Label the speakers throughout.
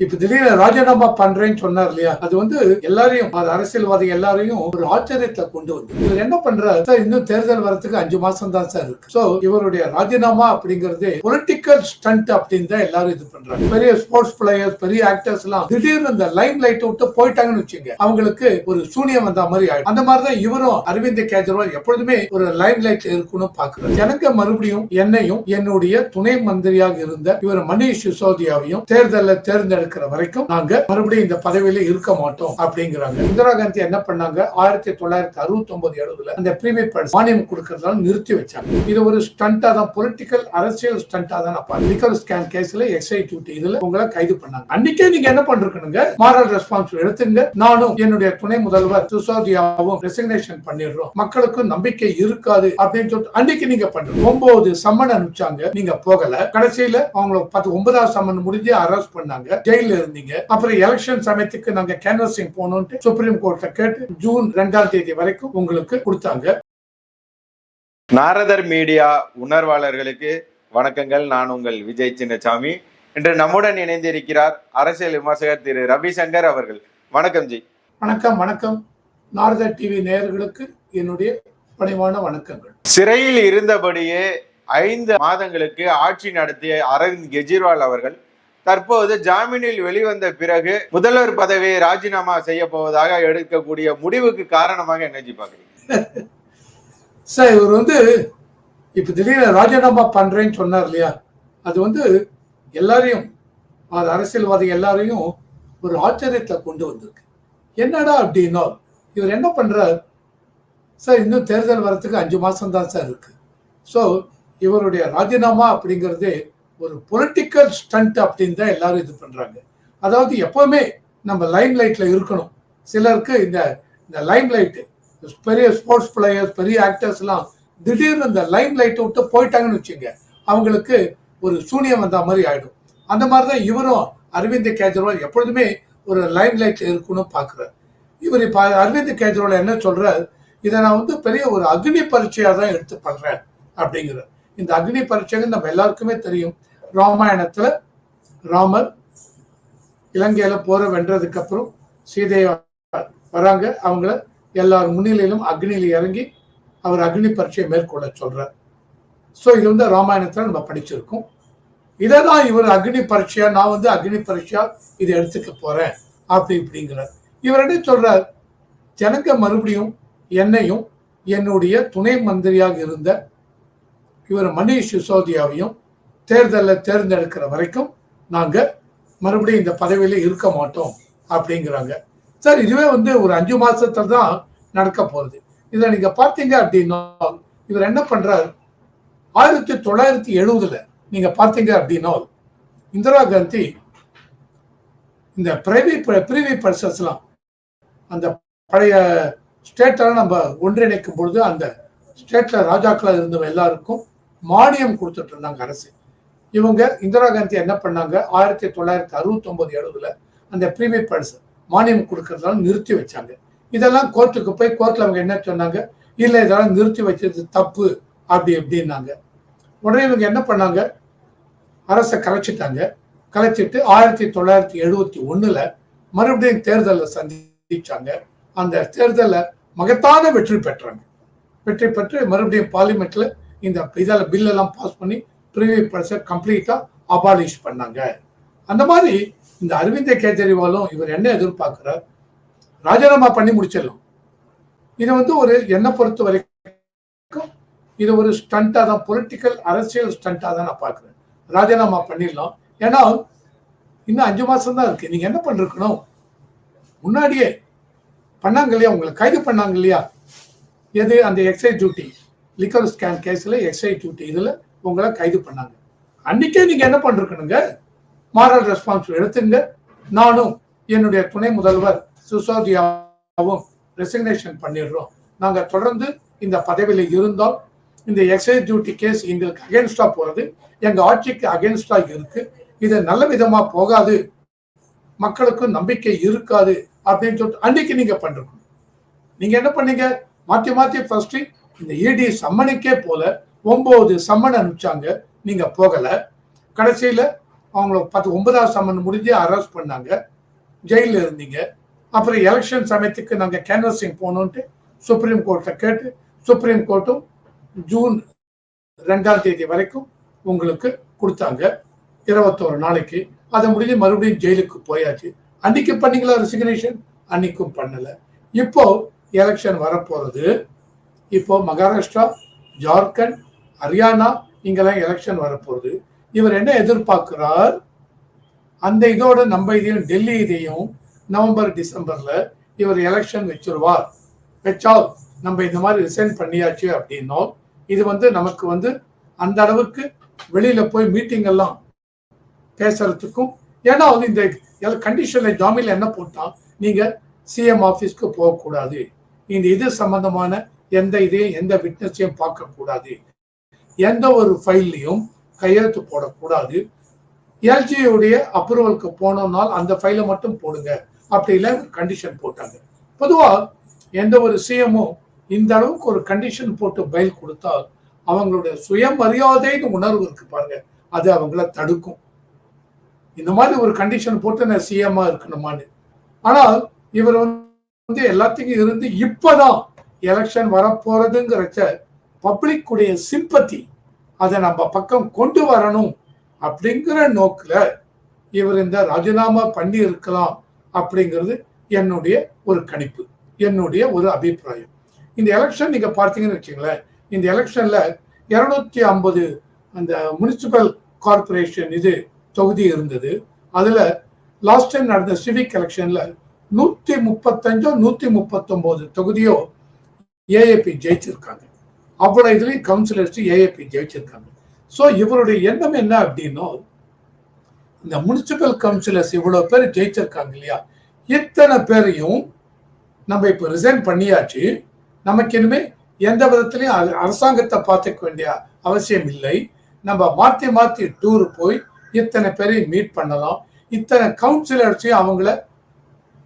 Speaker 1: இப்ப திடீர்னு ராஜினாமா பண்றேன்னு சொன்னார் இல்லையா? அது வந்து எல்லாரையும் அது அரசியல்வாதி எல்லாரையும் ஒரு ஆச்சரியத்துல கொண்டு வந்து. இவர் என்ன பண்றாரு? சார் இன்னும் தேர்தல் வரத்துக்கு அஞ்சு மாசம் தான் சார் இருக்கு. சோ இவருடைய ராஜினாமா அப்படிங்கறது பொலிட்டிக்கல் ஸ்டண்ட் அப்படின்னு தான் எல்லாரும் இது பண்றாங்க. பெரிய ஸ்போர்ட்ஸ் பிளேயர்ஸ் பெரிய ஆக்டர்ஸ் எல்லாம் திடீர்னு இந்த லைம் லைட் விட்டு போயிட்டாங்கன்னு வச்சுங்க அவங்களுக்கு ஒரு சூனியம் வந்த மாதிரி ஆயிடும். அந்த மாதிரி தான் இவரும் அரவிந்த் கெஜ்ரிவால் எப்பொழுதுமே ஒரு லைம் லைட் இருக்கணும் பாக்குறாரு ஜனங்க மறுபடியும் என்னையும் என்னுடைய துணை மந்திரியாக இருந்த இவர் மணிஷ் சிசோதியாவையும் தேர்தலில் இருக்கிற வரைக்கும் நாங்க மறுபடியும் இந்த பதவியில இருக்க மாட்டோம் அப்படிங்கிறாங்க. இந்திரா காந்தி என்ன பண்ணாங்க? ஆயிரத்தி தொள்ளாயிரத்தி அறுபத்தி ஒன்பது எழுபதுல அந்த பிரீமியர் பர்ஸ் மானியம் கொடுக்கறதால நிறுத்தி வச்சாங்க. இது ஒரு ஸ்டண்டா தான் பொலிட்டிக்கல் அரசியல் ஸ்டண்டா தான் லிக்கர் ஸ்கேன் கேஸ்ல எஸ்ஐ டியூட்டி இதுல உங்களை கைது பண்ணாங்க. அன்னைக்கே நீங்க என்ன பண்றீங்க மாரல் ரெஸ்பான்சிபிள் எடுத்துங்க. நானும் என்னுடைய துணை முதல்வர் சிசோதியாவும் ரெசிக்னேஷன் பண்ணிடுறோம். மக்களுக்கு நம்பிக்கை இருக்காது அப்படின்னு சொல்லிட்டு அன்னைக்கு நீங்க பண்றீங்க. ஒன்பது சம்மன் அனுப்பிச்சாங்க. நீங்க போகல. கடைசியில அவங்கள பத்து ஒன்பதாவது சம்மன் முடிஞ்சு அரெஸ்ட் பண்ணாங்க. ஜெயில இருந்தீங்க. அப்புறம் எலெக்ஷன் சமயத்துக்கு நாங்க கேன்வசிங் போகணும்ட்டு சுப்ரீம் கோர்ட்ல கேட்டு ஜூன் ரெண்டாம் தேதி வரைக்கும் உங்களுக்கு கொடுத்தாங்க.
Speaker 2: நாரதர் மீடியா உணர்வாளர்களுக்கு வணக்கங்கள். நான் உங்கள் விஜய் சின்னசாமி. இன்று நம்முடன் இணைந்திருக்கிறார் அரசியல் விமர்சகர் திரு ரவிசங்கர் அவர்கள். வணக்கம் ஜி.
Speaker 1: வணக்கம் வணக்கம். நாரதா டிவி நேயர்களுக்கு என்னுடைய பணிவான வணக்கங்கள்.
Speaker 2: சிறையில் இருந்தபடியே ஐந்து மாதங்களுக்கு ஆட்சி நடத்திய அரவிந்த் கெஜ்ரிவால் அவர்கள் தற்போது ஜாமீனில் வெளிவந்த பிறகு முதல்வர் பதவியை ராஜினாமா செய்ய போவதாக எடுக்கக்கூடிய முடிவுக்கு காரணமாக என்ன பாக்குறீங்க
Speaker 1: சார் இவர் வந்து இப்ப திடீர்னு ராஜினாமா பண்றேன்னு சொன்னார் இல்லையா? அது வந்து எல்லாரையும் அது அரசியல்வாதி எல்லாரையும் ஒரு ஆச்சரியத்தை கொண்டு வந்திருக்கு. என்னடா அப்படின்னா இவர் என்ன பண்றார்? சார் இன்னும் தேர்தல் வரத்துக்கு அஞ்சு மாசம் தான் சார் இருக்கு. ஸோ இவருடைய ராஜினாமா அப்படிங்கிறதே ஒரு பொலிட்டிக்கல் ஸ்டண்ட் அப்படின்னு தான் எல்லாரும் இது பண்ணுறாங்க அதாவது எப்போவுமே நம்ம லைம் லைட்டில் இருக்கணும். சிலருக்கு இந்த இந்த லைம் லைட்டு பெரிய ஸ்போர்ட்ஸ் பிளேயர்ஸ் பெரிய ஆக்டர்ஸ்லாம் திடீர்னு இந்த லைம் லைட்டை விட்டு போயிட்டாங்கன்னு வச்சுங்க அவங்களுக்கு ஒரு சூனியம் வந்த மாதிரி ஆகிடும் அந்த மாதிரி தான் இவரும் அரவிந்த் கெஜ்ரிவால் எப்பொழுதுமே ஒரு லைம் லைட்டில் இருக்கணும்னு பார்க்குறாரு இவர் இப்போ அரவிந்த் கெஜ்ரிவால் என்ன சொல்கிறார் இதை நான் வந்து பெரிய ஒரு அக்னி பரீட்சையாக தான் எடுத்து பண்ணுறேன் அப்படிங்கிறார். இந்த அக்னி பரீட்சைகள் நம்ம எல்லாருக்குமே தெரியும். ராமாயணத்துல ராமர் இலங்கையில போற வென்றதுக்கு அப்புறம் சீதையை வராங்க. அவங்கள எல்லார் முன்னிலையிலும் அக்னியில இறங்கி அவர் அக்னி பரீட்சையை மேற்கொள்ள சொல்றார். ஸோ இது வந்து ராமாயணத்துல நம்ம படிச்சிருக்கோம். இதை தான் இவர் அக்னி பரீட்சையா நான் வந்து அக்னி பரீட்சையா இதை எடுத்துக்க போறேன் அப்படி இப்படிங்கிறார். இவர் என்ன சொல்றார்? ஜனங்க மறுபடியும் என்னையும் என்னுடைய துணை மந்திரியாக இருந்த இவர் மணிஷ் சிசோதியாவையும் தேர்தலில் தேர்ந்தெடுக்கிற வரைக்கும் நாங்கள் மறுபடியும் இந்த பதவியில் இருக்க மாட்டோம் அப்படிங்கிறாங்க. சார் இதுவே வந்து ஒரு அஞ்சு மாசத்துல தான் நடக்க போகிறது இதை நீங்கள் பார்த்தீங்க அப்படின்னா இவர் என்ன பண்ணுறாரு ஆயிரத்தி தொள்ளாயிரத்தி எழுபதுல நீங்கள் பார்த்தீங்க அப்படின்னா இந்திரா காந்தி இந்த பிரைவேட் பிரிவி பர்சஸ்லாம் அந்த பழைய ஸ்டேட்டெல்லாம் நம்ம ஒன்றிணைக்கும் பொழுது அந்த ஸ்டேட்டில் ராஜாக்களாக இருந்தவங்க எல்லாருக்கும் மானியம் கொடுத்துட்டு இருந்தாங்க அரசு. இவங்க இந்திரா காந்தி என்ன பண்ணாங்க? ஆயிரத்தி தொள்ளாயிரத்தி அறுபத்தி ஒன்பது எழுபதுல அந்த ப்ரீமியர் பர்ஸ் மானியம் கொடுக்கறதால நிறுத்தி வச்சாங்க. இதெல்லாம் கோர்ட்டுக்கு போய் கோர்ட்ல அவங்க என்ன சொன்னாங்க? இல்லை இதெல்லாம் நிறுத்தி வச்சது தப்பு அப்படி எப்படின்னாங்க உடனே இவங்க என்ன பண்ணாங்க? அரசை கலைச்சிட்டாங்க. கலைச்சிட்டு ஆயிரத்தி தொள்ளாயிரத்தி எழுபத்தி ஒண்ணுல மறுபடியும் தேர்தலில் சந்திச்சாங்க. அந்த தேர்தலில் மகத்தான வெற்றி பெற்றாங்க. வெற்றி பெற்று மறுபடியும் பார்லிமெண்ட்ல இந்த இதில் பில்லெல்லாம் பாஸ் பண்ணி ப்ரீவியஸ் பர்ஸை கம்ப்ளீட்டாக அபாலிஷ் பண்ணாங்க. அந்த மாதிரி இந்த அரவிந்த் கெஜ்ரிவாலும் இவர் என்ன எதிர்பார்க்கிறார்? ராஜினாமா பண்ணி முடிச்சிடலாம். இது வந்து ஒரு என்னை பொறுத்த வரைக்கும் இது ஒரு ஸ்டண்ட்டாக தான் பொலிட்டிக்கல் அரசியல் ஸ்டண்ட்டாக தான் நான் பார்க்குறேன். ராஜினாமா பண்ணிடலாம். ஏன்னா இன்னும் அஞ்சு மாதம் தான் இருக்குது நீங்கள் என்ன பண்ணிருக்கணும்? முன்னாடியே பண்ணாங்க இல்லையா? உங்களை கைது பண்ணாங்க இல்லையா? எது? அந்த எக்ஸைஸ் டியூட்டி லிக்கர் ஸ்கேன் கேஸில் எஸ்ஐ டியூட்டி இதில் உங்களை கைது பண்ணாங்க. அன்றைக்கே நீங்கள் என்ன பண்ணிருக்கணுங்க? மாரல் ரெஸ்பான்சிபிள் எடுத்துங்க. நானும் என்னுடைய துணை முதல்வர் சிசோதியாவும் ரெசிக்னேஷன் பண்ணிடுறோம். நாங்கள் தொடர்ந்து இந்த பதவியில் இருந்தால் இந்த எக்ஸைஸ் டியூட்டி கேஸ் எங்களுக்கு அகேன்ஸ்டாக போகிறது எங்கள் ஆட்சிக்கு அகேன்ஸ்டாக இருக்கு. இது நல்ல விதமாக போகாது. மக்களுக்கும் நம்பிக்கை இருக்காது அப்படின்னு சொல்லிட்டு அன்றைக்கி நீங்கள் பண்ணிருக்கணும். நீங்கள் என்ன பண்ணீங்க? மாற்றி மாற்றி ஃபர்ஸ்ட்டு இந்த இடி சம்மனுக்கே போல ஒன்பது சம்மன் அனுப்பிச்சாங்க. நீங்க போகல. கடைசியில அவங்கள பத்து ஒன்பதாவது சம்மன் முடிஞ்சு அரெஸ்ட் பண்ணாங்க. ஜெயிலில் இருந்தீங்க. அப்புறம் எலெக்ஷன் சமயத்துக்கு நாங்கள் கேன்வசிங் போகணுன்ட்டு சுப்ரீம் கோர்ட்டை கேட்டு சுப்ரீம் கோர்ட்டும் ஜூன் ரெண்டாம் தேதி வரைக்கும் உங்களுக்கு கொடுத்தாங்க. இருபத்தோரு நாளைக்கு. அதை முடிஞ்சு மறுபடியும் ஜெயிலுக்கு போயாச்சு. அன்னைக்கு பண்ணீங்களா ரெசிக்னேஷன் அன்னைக்கும் பண்ணலை. இப்போ எலெக்ஷன் வரப்போறது இப்போ மகாராஷ்டிரா ஜார்க்கண்ட் ஹரியானா இங்கெல்லாம் எலெக்ஷன் வரப்போகுது. இவர் என்ன எதிர்பார்க்கிறார்? அந்த இதோட நம்ம இதையும் டெல்லி இதையும் நவம்பர் டிசம்பர்ல இவர் எலெக்ஷன் வச்சிருவார். வச்சால் நம்ம இந்த மாதிரி ரிசைன் பண்ணியாச்சு அப்படின்னோம் இது வந்து நமக்கு வந்து அந்த அளவுக்கு வெளியில போய் மீட்டிங் எல்லாம் பேசுறதுக்கும் ஏன்னா வந்து இந்த கண்டிஷன்ல ஜாமீன்ல என்ன போட்டா நீங்க சிஎம் ஆஃபீஸ்க்கு போகக்கூடாது. இந்த இது சம்பந்தமான எந்த இதையும் எந்த விட்னஸையும் பார்க்கக்கூடாது. எந்த ஒரு ஃபைல்லையும் கையெழுத்து போடக்கூடாது. எல்ஜியுடைய அப்ரூவலுக்கு போனோம்னால் அந்த ஃபைலை மட்டும் போடுங்க. அப்படில கண்டிஷன் போட்டாங்க. பொதுவா எந்த ஒரு சிஎம்மும் இந்த அளவுக்கு ஒரு கண்டிஷன் போட்டு பயில் கொடுத்தால் அவங்களுடைய சுயமரியாதைன்னு உணர்வு இருக்கு பாருங்க. அது அவங்கள தடுக்கும். இந்த மாதிரி ஒரு கண்டிஷன் போட்டு நான் சிஎம்மா இருக்கணுமான்னு. ஆனால் இவர் வந்து வந்து எல்லாத்துக்கும் இருந்து இப்பதான் எலெக்ஷன் வரப்போறதுங்கிறச்ச பப்ளிக்குடைய சிம்பத்தி அதை நம்ம பக்கம் கொண்டு வரணும் அப்படிங்கிற நோக்கில் இவர் இந்த ராஜினாமா பண்ணி இருக்கலாம் அப்படிங்கிறது என்னுடைய ஒரு கணிப்பு என்னுடைய ஒரு அபிப்பிராயம். இந்த எலெக்ஷன் நீங்க பார்த்தீங்கன்னு வச்சுங்களேன் இந்த எலெக்ஷன்ல இருநூத்தி ஐம்பது அந்த முனிசிபல் கார்பரேஷன் இது தொகுதி இருந்தது. அதுல லாஸ்ட் டைம் நடந்த சிவிக் எலெக்ஷன்ல நூத்தி முப்பத்தஞ்சோ நூத்தி முப்பத்தொன்பது தொகுதியோ ஏஏபி ஜெயிச்சிருக்காங்க. அவ்வளவு இதுலயும் கவுன்சிலர்ஸ் ஏஏபி ஜெயிச்சிருக்காங்க. ஸோ இவருடைய எண்ணம் என்ன அப்படின்னா இந்த முனிசிபல் கவுன்சிலர்ஸ் இவ்வளவு பேர் ஜெயிச்சிருக்காங்க இல்லையா? இத்தனை பேரையும் நம்ம இப்போ ரிசைன் பண்ணியாச்சு. நமக்கு இனிமே எந்த விதத்திலையும் அ- அரசாங்கத்தை பார்த்துக்க வேண்டிய அவசியம் இல்லை. நம்ம மாற்றி மாற்றி டூர் போய் இத்தனை பேரையும் மீட் பண்ணலாம். இத்தனை கவுன்சிலர்ஸையும் அவங்கள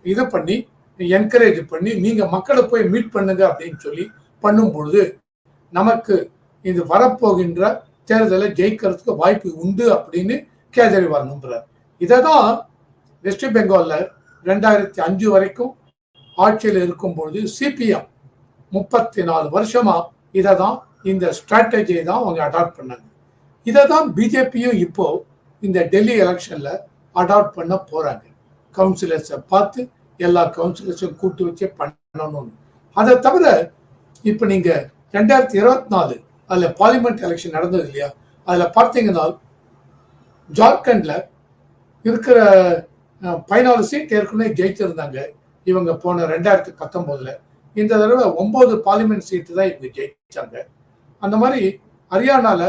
Speaker 1: இதை பண்ணி என்கரேஜ் பண்ணி நீங்க மக்களை போய் மீட் பண்ணுங்க அப்படின்னு சொல்லி பண்ணும் பொழுது நமக்கு இது வரப்போகின்ற தேர்தலை ஜெயிக்கிறதுக்கு வாய்ப்பு உண்டு அப்படின்னு கேஜரிவால் நம்புறார். இதை தான் வெஸ்ட் பெங்காலில் ரெண்டாயிரத்தி அஞ்சு வரைக்கும் ஆட்சியில் இருக்கும்பொழுது சிபிஎம் முப்பத்தி நாலு வருஷமா இதை தான் இந்த ஸ்ட்ராட்டஜியை தான் அவங்க அடாப்ட் பண்ணாங்க. இதை தான் பிஜேபியும் இப்போ இந்த டெல்லி எலெக்ஷன்ல அடாப்ட் பண்ண போறாங்க. கவுன்சிலர்ஸை பார்த்து எல்லா கவுன்சிலர்ஸையும் கூட்டு வச்சு பண்ணணும்னு. அதை தவிர இப்போ நீங்கள் ரெண்டாயிரத்தி இருபத்தி நாலு அதில் பார்லிமெண்ட் எலெக்ஷன் நடந்தது இல்லையா? அதில் பார்த்தீங்கன்னா ஜார்க்கண்டில் இருக்கிற பதினாலு சீட் ஏற்கனவே ஜெயிச்சிருந்தாங்க. இவங்க போன ரெண்டாயிரத்தி பத்தொம்போதில் இந்த தடவை ஒம்பது பார்லிமெண்ட் சீட்டு தான் இவங்க ஜெயிச்சாங்க. அந்த மாதிரி ஹரியானால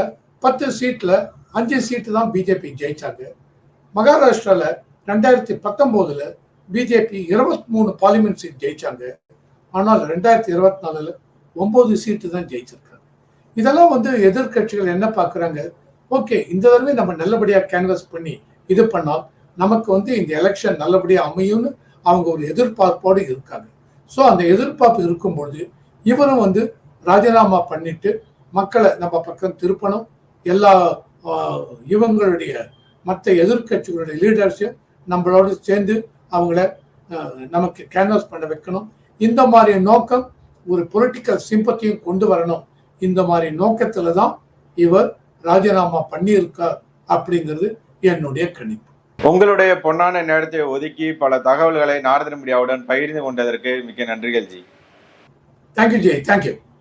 Speaker 1: பத்து சீட்டில் அஞ்சு சீட்டு தான் பிஜேபி ஜெயிச்சாங்க. மகாராஷ்டிராவில் ரெண்டாயிரத்தி பத்தொன்பதுல பிஜேபி இருபத்தி மூணு பார்லிமெண்ட் சீட் ஜெயிச்சாங்க. ஆனால் ரெண்டாயிரத்தி இருபத்தி நாலுல ஒன்பது சீட்டு தான் ஜெயிச்சிருக்காங்க. இதெல்லாம் வந்து எதிர்க்கட்சிகள் என்ன பார்க்கறாங்க? ஓகே இந்த தடவை நம்ம நல்லபடியாக கேன்வஸ் பண்ணி இது பண்ணால் நமக்கு வந்து இந்த எலெக்ஷன் நல்லபடியாக அமையும்னு அவங்க ஒரு எதிர்பார்ப்போடு இருக்காங்க. ஸோ அந்த எதிர்பார்ப்பு இருக்கும்பொழுது இவரும் வந்து ராஜினாமா பண்ணிட்டு மக்களை நம்ம பக்கம் திருப்பணும். எல்லா இவங்களுடைய மற்ற எதிர்க்கட்சிகளுடைய லீடர்ஸையும் நம்மளோட சேர்ந்து அவங்கள நமக்கு கேன்வாஸ் பண்ண வைக்கணும். இந்த மாதிரி நோக்கம் ஒரு பொலிட்டிக்கல் சிம்பத்தியும் கொண்டு வரணும். இந்த மாதிரி நோக்கத்துல தான் இவர் ராஜினாமா பண்ணியிருக்கார் அப்படிங்கிறது என்னுடைய கணிப்பு.
Speaker 2: உங்களுடைய பொன்னான நேரத்தை ஒதுக்கி பல தகவல்களை நாரதன் மீடியாவுடன் பகிர்ந்து கொண்டதற்கு மிக்க நன்றிகள் ஜி.
Speaker 1: Thank you Jai thank you